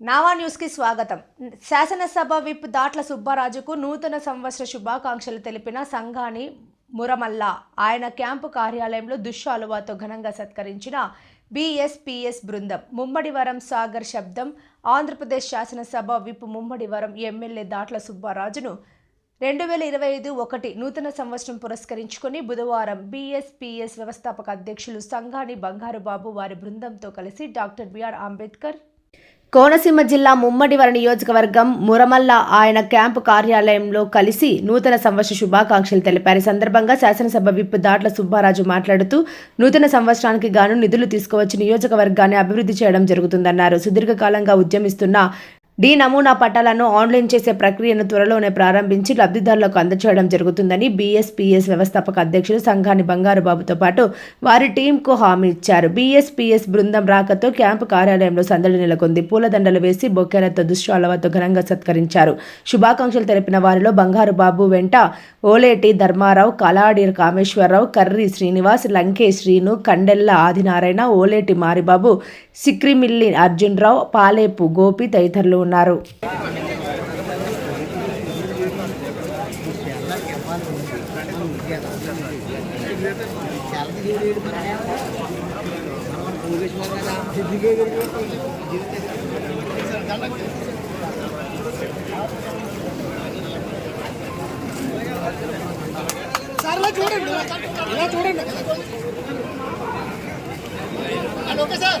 నావా న్యూస్కి స్వాగతం. శాసనసభ విప్ దాట్ల సుబ్బారాజుకు నూతన సంవత్సర శుభాకాంక్షలు తెలిపిన సంఘాని మురమల్ల. ఆయన క్యాంపు కార్యాలయంలో దుశ్శాలువాతో ఘనంగా సత్కరించిన బీఎస్పీఎస్ బృందం. ముమ్మడివరం సాగర్ శబ్దం. ఆంధ్రప్రదేశ్ శాసనసభ విప్ ముమ్మడివరం ఎమ్మెల్యే దాట్ల సుబ్బారాజును రెండు వేల ఇరవై ఐదు ఒకటి నూతన సంవత్సరం పురస్కరించుకుని బుధవారం బీఎస్పీఎస్ వ్యవస్థాపక అధ్యక్షులు సంఘాని బంగారు బాబు వారి బృందంతో కలిసి డాక్టర్ బిఆర్ అంబేద్కర్ కోనసీమ జిల్లా ముమ్మడివర నియోజకవర్గం మురమల్ల ఆయన క్యాంపు కార్యాలయంలో కలిసి నూతన సంవత్సర శుభాకాంక్షలు తెలిపారు. ఈ సందర్భంగా శాసనసభ విప్ దాట్ల సుబ్బారాజు మాట్లాడుతూ నూతన సంవత్సరానికి గాను నిధులు తీసుకువచ్చి నియోజకవర్గాన్ని అభివృద్ధి చేయడం జరుగుతుందన్నారు. సుదీర్ఘకాలంగా ఉద్యమిస్తున్న డి నమూనా పట్టాలను ఆన్లైన్ చేసే ప్రక్రియను త్వరలోనే ప్రారంభించి లబ్ధిదారులకు అందచేయడం జరుగుతుందని బీఎస్పీఎస్ వ్యవస్థాపక అధ్యక్షులు సంఘాని బంగారు బాబుతో పాటు వారి టీంకు హామీ ఇచ్చారు. బీఎస్పీఎస్ బృందం రాకతో క్యాంపు కార్యాలయంలో సందడి నెలకొంది. పూలదండలు వేసి బొక్కెలతో దుశ్శాలవతో ఘనంగా సత్కరించారు. శుభాకాంక్షలు తెలిపిన వారిలో బంగారు బాబు వెంట ఓలేటి ధర్మారావు కలాడి కామేశ్వరరావు కర్రి శ్రీనివాస్ లంకేష్ శ్రీను కండెల్ల ఆదినారాయణ ఓలేటి మారిబాబు సిక్రిమిల్లి అర్జున్రావు పాలేపు గోపి తదితరులు పాల్గొన్నారు సార్ చూడండి ఇలా చూడండి అది ఓకే సార్.